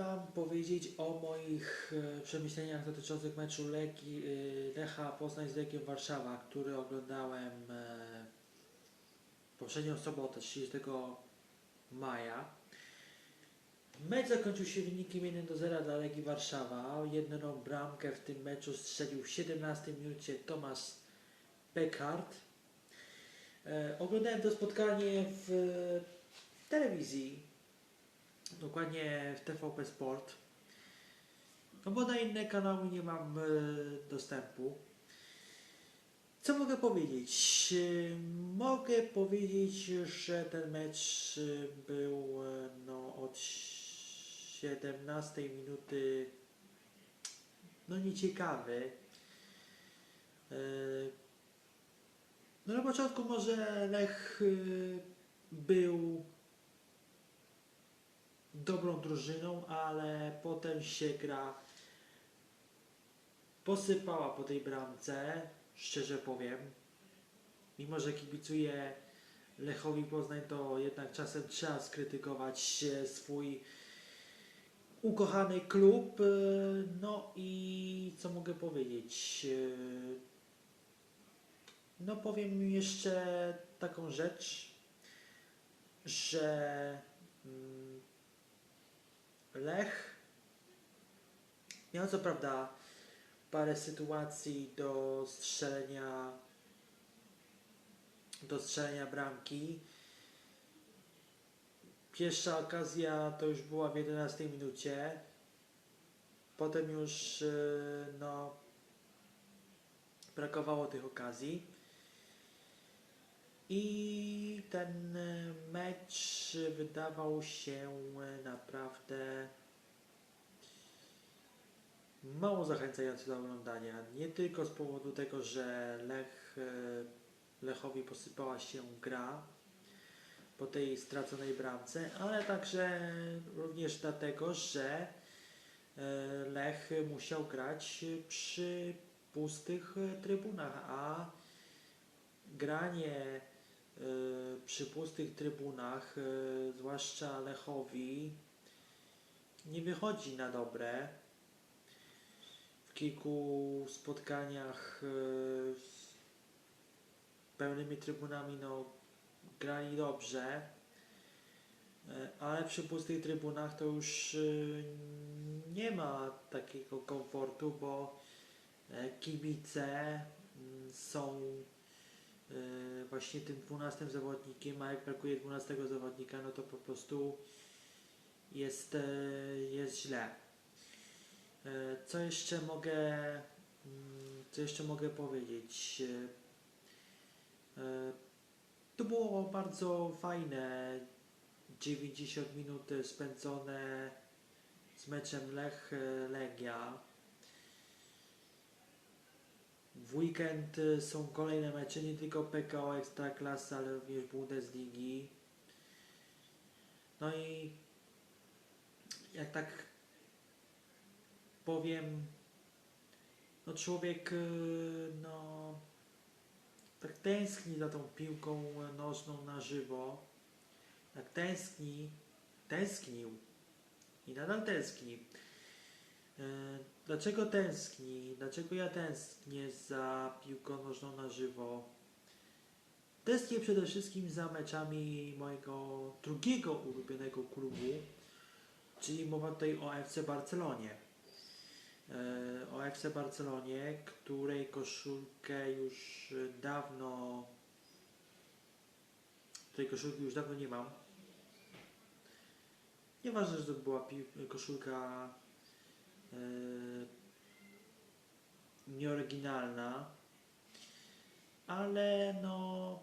Wam powiedzieć o moich e, przemyśleniach dotyczących meczu Leki, e, Lecha Poznań z Legią Warszawa, który oglądałem e, poprzednią sobotę, 30 maja. Mecz zakończył się wynikiem 1 do 0 dla Legii Warszawa. Jedną bramkę w tym meczu strzelił w 17 minucie Tomasz Peckhardt. E, oglądałem to spotkanie w telewizji, dokładnie w TVP Sport. No bo na inne kanały nie mam e, dostępu. Co mogę powiedzieć? E, Mogę powiedzieć, że ten mecz e, był no, od 17 minuty no nieciekawy. No na początku może Lech był dobrą drużyną, ale potem się gra posypała po tej bramce, szczerze powiem. Mimo, że kibicuję Lechowi Poznań, to jednak czasem trzeba skrytykować e, swój ukochany klub. E, No i co mogę powiedzieć? E, No powiem jeszcze taką rzecz, że mm, Lech miał co prawda parę sytuacji do strzelenia do strzelenia bramki. Pierwsza okazja to już była w 11 minucie. Potem już yy, no brakowało tych okazji. I ten e, mecz wydawał się e, naprawdę mało zachęcający do oglądania. Nie tylko z powodu tego, że Lech, e, Lechowi posypała się gra po tej straconej bramce, ale także również dlatego, że Lech musiał grać przy pustych trybunach, a granie przy pustych trybunach, y, zwłaszcza Lechowi, nie wychodzi na dobre. W kilku spotkaniach y, z pełnymi trybunami no, grali dobrze, y, ale przy pustych trybunach to już y, nie ma takiego komfortu, bo kibice mm, są właśnie tym 12 zawodnikiem, a jak brakuje 12 zawodnika, no to po prostu jest, e, jest źle. E, Co jeszcze mogę, mm, co jeszcze mogę powiedzieć? To było bardzo fajne 90 minut spędzone z meczem Lech Legia. W weekend y, są kolejne mecze, nie tylko PKO Ekstraklasy, ale również Bundesligi. No i jak tak powiem, no człowiek y, no tak tęskni za tą piłką nożną na żywo. Jak tęskni, tęsknił i nadal tęskni. E, Dlaczego tęskni? Dlaczego ja tęsknię za piłką nożną na żywo? Tęsknię przede wszystkim za meczami mojego drugiego ulubionego klubu, czyli mowa tutaj o FC Barcelonie. E, O FC Barcelonie, której koszulkę już dawno tej koszulki już dawno nie mam. Nieważne, że to była koszulka nieoryginalna, ale no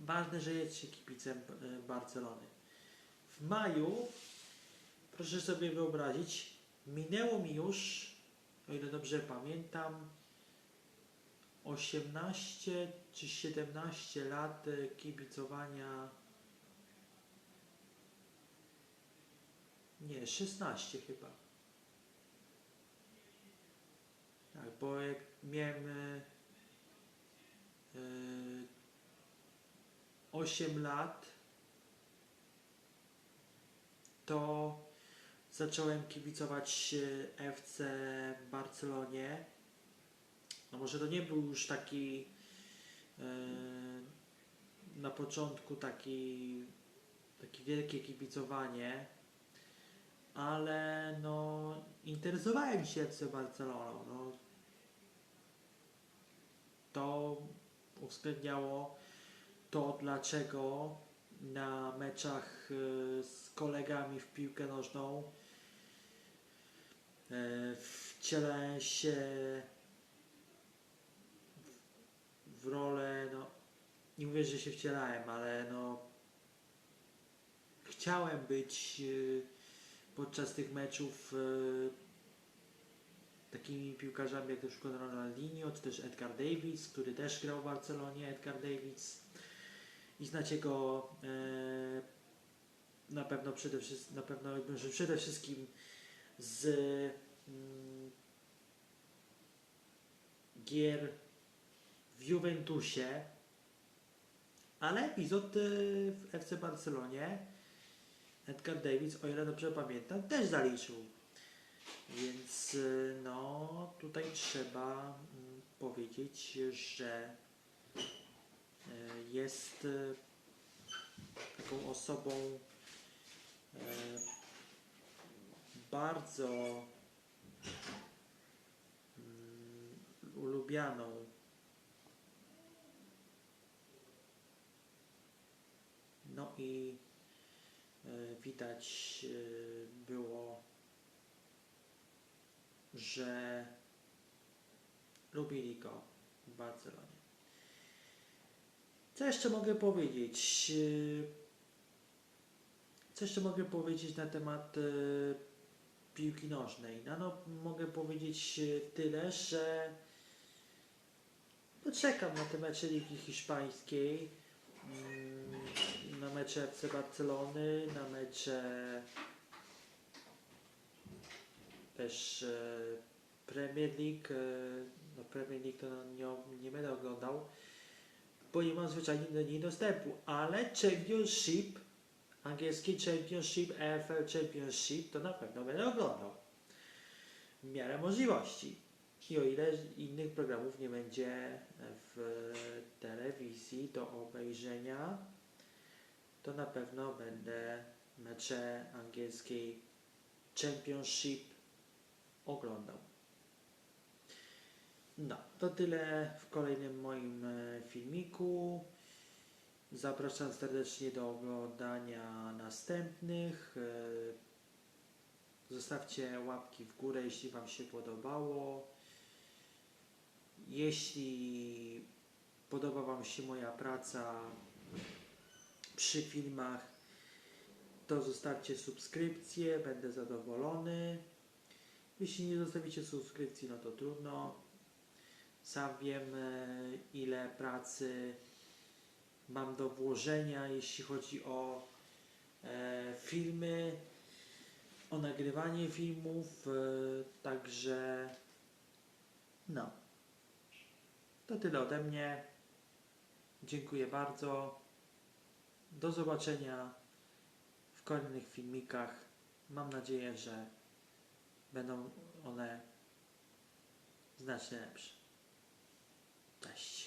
ważne, że jest się kibicem e, Barcelony. W maju, proszę sobie wyobrazić, minęło mi już, o ile dobrze pamiętam, 18 czy 17 lat e, kibicowania Nie, 16 chyba. Tak, bo jak miałem e, e, 8 lat, to zacząłem kibicować e, FC Barcelonie. No może to nie był już taki e, na początku taki, takie wielkie kibicowanie, ale no interesowałem się FC Barceloną. No, to uwzględniało to, dlaczego na meczach e, z kolegami w piłkę nożną e, wcielałem się w- rolę, no nie mówię, że się wcielałem, ale no chciałem być e, podczas tych meczów e, takimi piłkarzami jak na przykład Ronaldinho, czy też Edgar Davis, który też grał w Barcelonie, Edgar Davis. I znacie go e, na pewno przede wszystkim, na pewno przede wszystkim z mm, gier w Juventusie, ale epizod w FC Barcelonie Edgar Davis, o ile dobrze pamiętam, też zaliczył. Więc y, no tutaj trzeba mm, powiedzieć, że y, jest y, taką osobą bardzo mm, ulubianą no i widać y, było że lubili go w Barcelonie. Co jeszcze mogę powiedzieć? Yy, Co jeszcze mogę powiedzieć na temat piłki nożnej? No, no mogę powiedzieć tyle, że no, czekam na te mecze Ligi Hiszpańskiej, mm, na mecze FC Barcelony, na mecze też e, Premier League, e, no Premier League to nie, nie będę oglądał, bo nie mam zwyczajnie do niej dostępu, ale Championship, angielski Championship, EFL Championship to na pewno będę oglądał w miarę możliwości. I o ile innych programów nie będzie w telewizji do obejrzenia, to na pewno będę mecze angielskiej Championship oglądał. No, to tyle w kolejnym moim e, filmiku. Zapraszam serdecznie do oglądania następnych. E, Zostawcie łapki w górę, jeśli Wam się podobało. Jeśli podoba Wam się moja praca przy filmach, to zostawcie subskrypcję, będę zadowolony. Jeśli nie zostawicie subskrypcji, no to trudno. Sam wiem, e, ile pracy mam do włożenia, jeśli chodzi o e, filmy, o nagrywanie filmów, e, także no. To tyle ode mnie. Dziękuję bardzo. Do zobaczenia w kolejnych filmikach. Mam nadzieję, że będą one znacznie lepsze. Cześć.